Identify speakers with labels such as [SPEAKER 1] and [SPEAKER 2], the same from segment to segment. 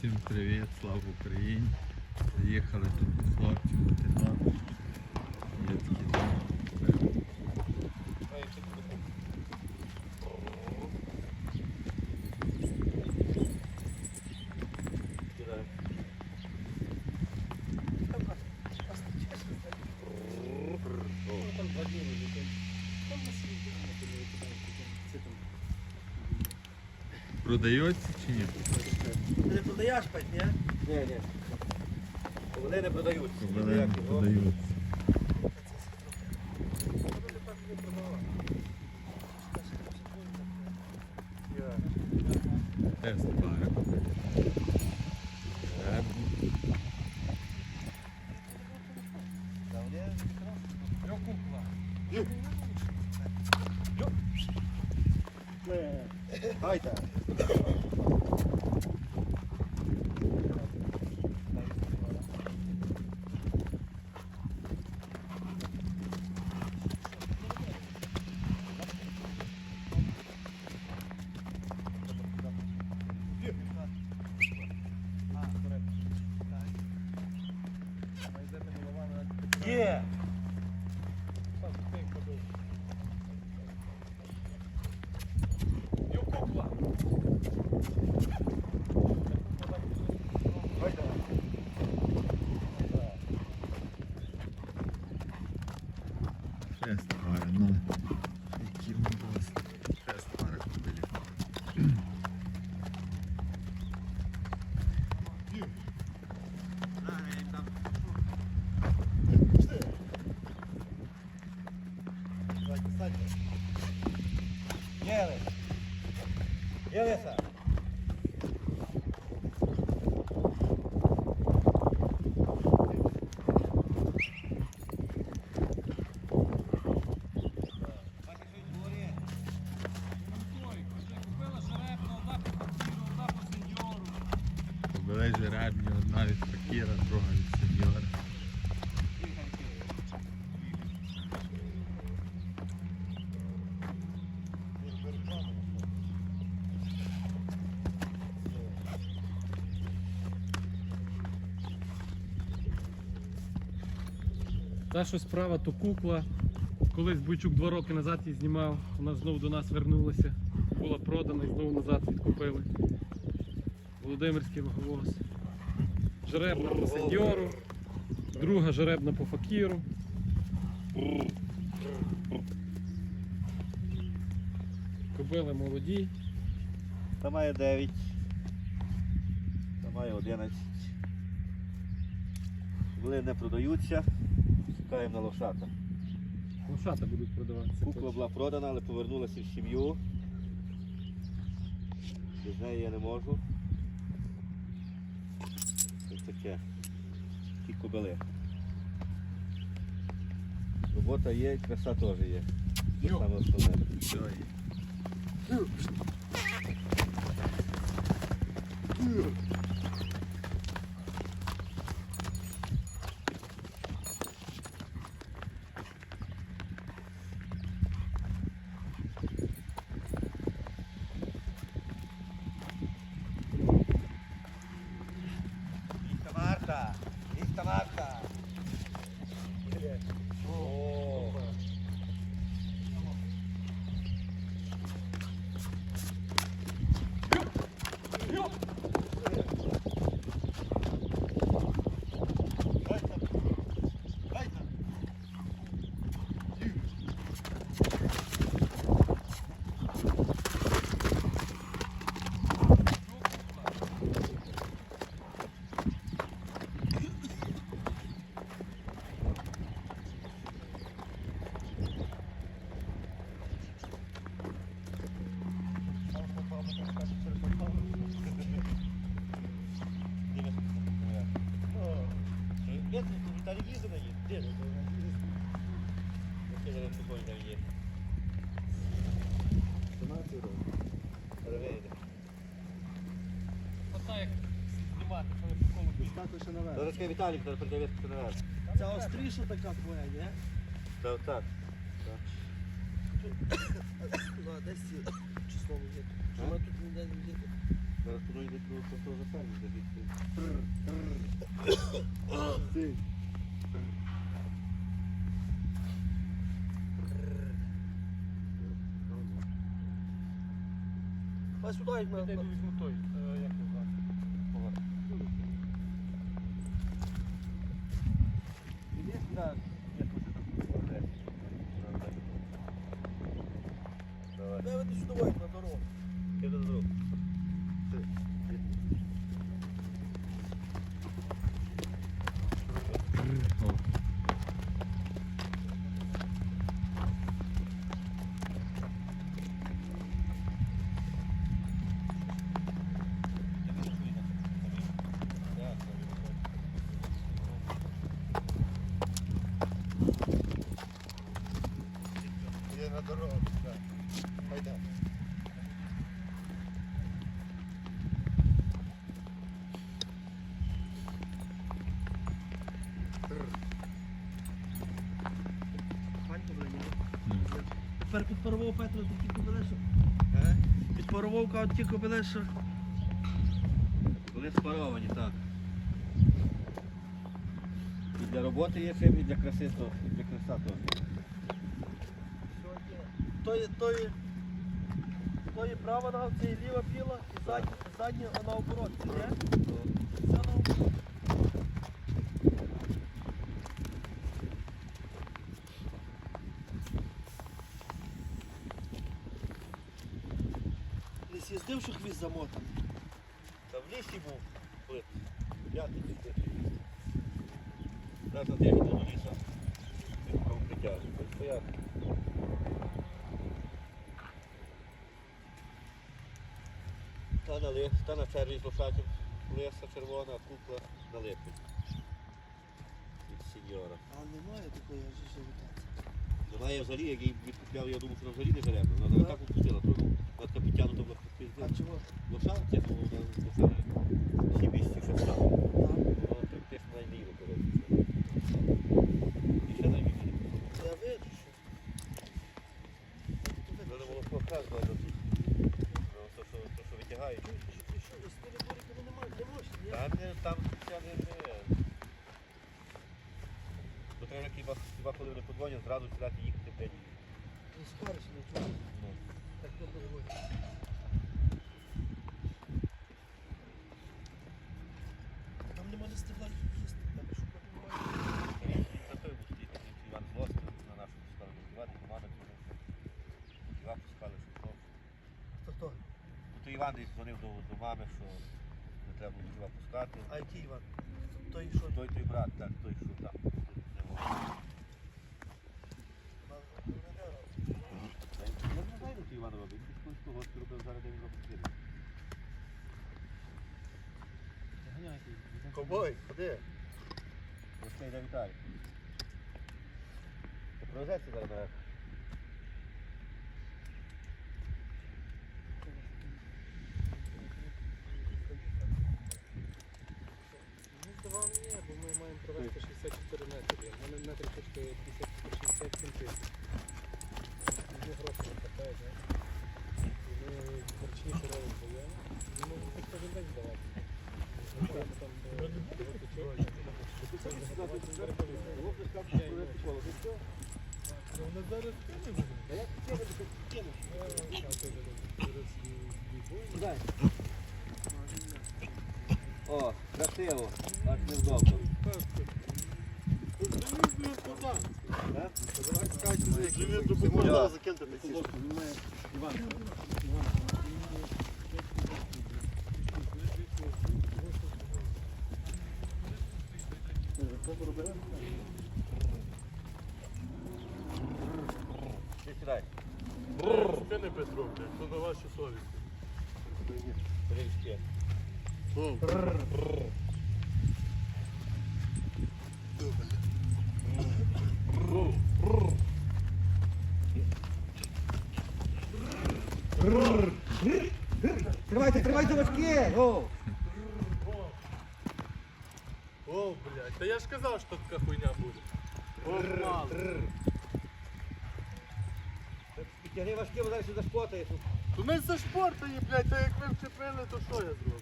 [SPEAKER 1] Всім привіт, слава Україні. Приїхали тут до хлопців мотинок. Є такі там. Продаються чи ні?
[SPEAKER 2] Ти не продаєш пать, ні?
[SPEAKER 3] Ні, ні. Вони не продають.
[SPEAKER 1] Вони не продаються. Тест.
[SPEAKER 3] Гайта.
[SPEAKER 1] Yok kokla. Друга від сеньора.
[SPEAKER 4] Та що справа, то кукла. Колись Бойчук два роки назад її знімав, вона знову до нас вернулася. Була продана і знову назад відкупили. Володимирський ваговоз. Жеребна по сеньору, друга жеребна по факіру. Кобили молоді.
[SPEAKER 3] Та має 9. Та має 11. Вони не продаються. Чекаємо на лошата.
[SPEAKER 4] Лошата будуть продаватися.
[SPEAKER 3] Кукла була продана, але повернулася в сім'ю. Без неї я не можу. Ось таке. Ті кобили. Робота є, краса теж є. Це саме основне.
[SPEAKER 1] Все є.
[SPEAKER 2] Ліста Марта! Ліста Марта! О! Нет, телевізор є. Де? Яке зараз футбольне є? 12 років. Переведе.
[SPEAKER 4] Ота як знімати, що ви по колу
[SPEAKER 2] Так лише наверх.
[SPEAKER 3] Зараз хай Віталік зараз прийде наверх.
[SPEAKER 2] Ця остріша така твоя, ні?
[SPEAKER 3] Так, так.
[SPEAKER 2] Ну, а десь число є. Вона тут ніде не буде?
[SPEAKER 3] Зараз туди йде до того запевнення, де бігти.
[SPEAKER 2] Ось сюди їх на...
[SPEAKER 4] Я візьму той, е, як його звати?
[SPEAKER 3] Іди сюди, як ви там говорите. Давай.
[SPEAKER 2] Де сюди як на дорогу?
[SPEAKER 3] Ти до дорогу.
[SPEAKER 1] О,
[SPEAKER 3] Іди на дорогу. так. Хайда.
[SPEAKER 2] Панько, блин,
[SPEAKER 1] ну,
[SPEAKER 2] Тепер підпарував Петро такі кобили, що...
[SPEAKER 3] Е?
[SPEAKER 2] Підпарував, кажуть, ті кобили, що...
[SPEAKER 5] Були спаровані, так. І для роботи є чим, і для краси, то, і для краса теж.
[SPEAKER 2] То є, то є... То є права нога, це є ліва піла, і задня, задня, а наоборот, це є? Це наоборот. Не хвіст замотаний.
[SPEAKER 3] Та в лісі був плит. Я тут плит ліс. Раз на тиждень до ліса. Ось стояти. Та на лис, та на черві з лошатів. Лиса червона, кукла на липі. Від сеньора.
[SPEAKER 2] Немає
[SPEAKER 3] взагалі, як її відкупляв, я думав, що вона взагалі не жеребна. Вона зараз так опустила трону. Вона така підтягнута була під
[SPEAKER 2] А чого?
[SPEAKER 3] Місці ще стало.
[SPEAKER 2] Так.
[SPEAKER 3] Вона практично найліво, коротше. І ще.
[SPEAKER 2] Я виджу, що.
[SPEAKER 3] Тут. Ну, то, що, витягають.
[SPEAKER 2] Ні?
[SPEAKER 3] Там, там. Бо треба хіба, хіба коли вони подзвонять, зразу сідати день.
[SPEAKER 2] Не не. Так не. Там нема де стебла їсти, там.
[SPEAKER 3] За той був Іван злости на нашу сторону збивати, команда цього. Іван пускали, що знову.
[SPEAKER 2] Хто хто?
[SPEAKER 3] То Іван десь дзвонив до, до мами, що не треба було пускати.
[SPEAKER 2] А який Іван? Той що?
[SPEAKER 3] Той той брат, так, той, що там. не мог. Я не знаю, що Іван колись того робив зараз, де він робить фірму.
[SPEAKER 4] Заганяйте їх.
[SPEAKER 3] Ковбой, ходи. Ось йде Віталій. Провезеться зараз наверх?
[SPEAKER 4] Ні, бо ми маємо провести 64 метри. У мене метр коштує 50-60 сантиметрів. Мені гроші не хватає, знаєш. До
[SPEAKER 5] О, красиво, аж невдобно.
[SPEAKER 3] Можна закинути Ти
[SPEAKER 6] не Петро, блядь, то на вашу совість.
[SPEAKER 3] Річки.
[SPEAKER 5] Тримайте, тримайте важкі! О!
[SPEAKER 6] Блядь, та я ж казав, що така хуйня буде. О, мало.
[SPEAKER 5] Тягни важкі, бо зараз сюди
[SPEAKER 6] зашпотаєш. То ми зашпортані, блядь, та як ви вчепили, то що я зроблю?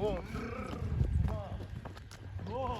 [SPEAKER 6] О, О!